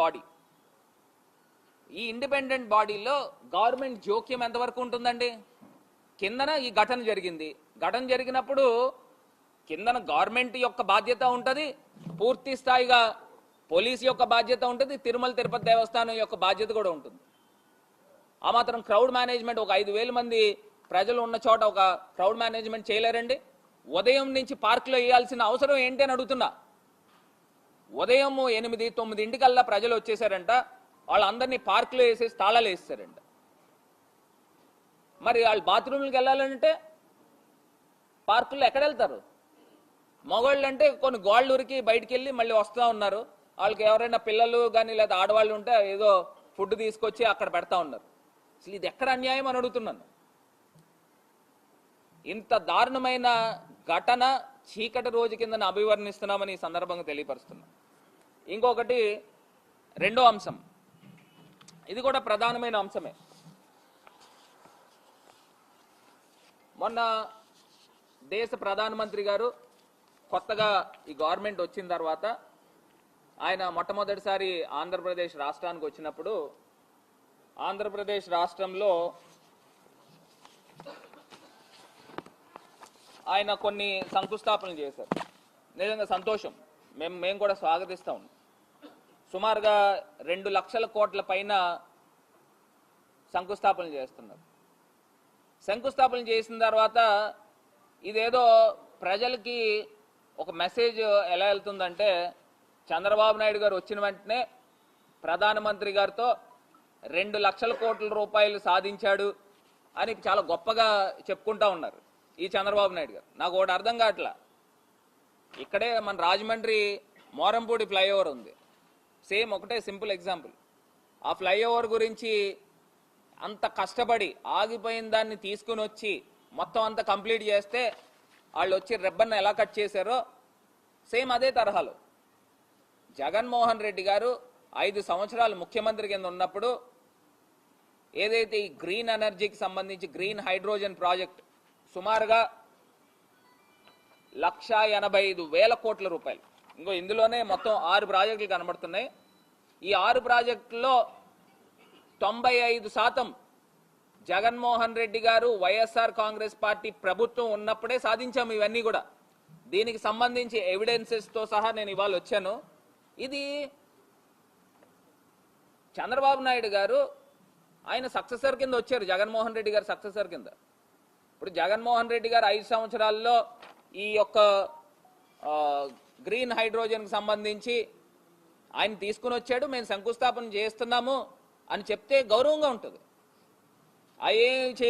Body ఈ independent బాడీలో government జోక్యం ఎంతవరకు ఉంటుందండి? కిందన ఈ ఘటన జరిగింది. ఘటన జరిగినప్పుడు కిందన గవర్నమెంట్ యొక్క బాధ్యత ఉంటుంది పూర్తి స్థాయిగా పోలీస్ యొక్క బాధ్యత ఉంటుంది తిరుమల తిరుపతి దేవస్థానం యొక్క బాధ్యత కూడా ఉంటుంది. ఆ మాత్రం క్రౌడ్ మేనేజ్మెంట్ ఒక ఐదు వేల మంది ప్రజలు ఉన్న చోట ఒక క్రౌడ్ మేనేజ్మెంట్ చేయలేరండి. ఉదయం నుంచి పార్కులో వేయాల్సిన అవసరం ఏంటి అని అడుగుతున్నా. ఉదయం ఎనిమిది తొమ్మిది ఇంటికల్లా ప్రజలు వచ్చేసారంట. వాళ్ళందరినీ పార్కులో వేసేసి తాళాలు వేస్తారంట మరి వాళ్ళు బాత్రూమ్లకు వెళ్ళాలంటే పార్కుల్లో ఎక్కడ వెళ్తారు? మగవాళ్ళు అంటే కొన్ని గోళ్ళూరికి బయటికి వెళ్ళి మళ్ళీ వస్తూ ఉన్నారు. వాళ్ళకి ఎవరైనా పిల్లలు కానీ లేదా ఆడవాళ్ళు ఉంటే ఏదో ఫుడ్ తీసుకొచ్చి అక్కడ పెడతా ఉన్నారు. అసలు ఇది ఎక్కడ అన్యాయం అని అడుగుతున్నాను. ఇంత దారుణమైన ఘటన చీకటి రోజు కింద అభివర్ణిస్తున్నామని ఈ సందర్భంగా తెలియపరుస్తున్నాను. ఇంకొకటి రెండో అంశం. ఇది కూడా ప్రధానమైన అంశమే. మొన్న దేశ ప్రధానమంత్రి గారు కొత్తగా ఈ గవర్నమెంట్ వచ్చిన తర్వాత ఆయన మొట్టమొదటిసారి ఆంధ్రప్రదేశ్ రాష్ట్రానికి వచ్చినప్పుడు ఆంధ్రప్రదేశ్ రాష్ట్రంలో ఆయన కొన్ని శంకుస్థాపనలు చేశారు. నిజంగా సంతోషం. మేము మేము కూడా స్వాగతిస్తాం. సుమారుగా రెండు లక్షల కోట్ల పైన శంకుస్థాపనలు చేస్తున్నారు. శంకుస్థాపన చేసిన తర్వాత ఇదేదో ప్రజలకి ఒక మెసేజ్ ఎలా వెళ్తుందంటే చంద్రబాబు నాయుడు గారు వచ్చిన వెంటనే ప్రధానమంత్రి గారితో రెండు లక్షల కోట్ల రూపాయలు సాధించాడు అని చాలా గొప్పగా చెప్పుకుంటా ఉన్నారు ఈ చంద్రబాబు నాయుడు గారు. నాకు ఒకటి అర్థం కావట్లా? ఇక్కడే మన రాజమండ్రి మోరంపూడి ఫ్లైఓవర్ ఉంది. సేమ్ ఒకటే సింపుల్ ఎగ్జాంపుల్. ఆ ఫ్లైఓవర్ గురించి అంత కష్టపడి ఆగిపోయిన దాన్ని తీసుకుని వచ్చి మొత్తం అంతా కంప్లీట్ చేస్తే వాళ్ళు వచ్చి రెబ్బన్ ఎలా కట్ చేశారో సేమ్ అదే తరహాలో. జగన్మోహన్ రెడ్డి గారు ఐదు సంవత్సరాలు ముఖ్యమంత్రి కింద ఉన్నప్పుడు ఏదైతే ఈ గ్రీన్ ఎనర్జీకి సంబంధించి గ్రీన్ హైడ్రోజన్ ప్రాజెక్ట్ సుమారుగా లక్ష ఎనభై ఐదు వేల కోట్ల రూపాయలు. ఇంకో ఇందులోనే మొత్తం ఆరు ప్రాజెక్టులు కనబడుతున్నాయి. ఈ ఆరు ప్రాజెక్టుల్లో తొంభై ఐదు శాతం జగన్మోహన్ రెడ్డి గారు వైఎస్ఆర్ కాంగ్రెస్ పార్టీ ప్రభుత్వం ఉన్నప్పుడే సాధించాము ఇవన్నీ కూడా. దీనికి సంబంధించి ఎవిడెన్సెస్తో సహా నేను ఇవాళ వచ్చాను. ఇది చంద్రబాబు నాయుడు గారు ఆయన సక్సెసర్ కింద వచ్చారు జగన్మోహన్ రెడ్డి గారు సక్సెసర్ కింద. ఇప్పుడు జగన్మోహన్ రెడ్డి గారు ఐదు సంవత్సరాల్లో ఈ యొక్క గ్రీన్ హైడ్రోజన్కి సంబంధించి ఆయన తీసుకుని వచ్చాడు మేము శంకుస్థాపన చేస్తున్నాము అని చెప్తే గౌరవంగా ఉంటుంది. అయ్యే చేయ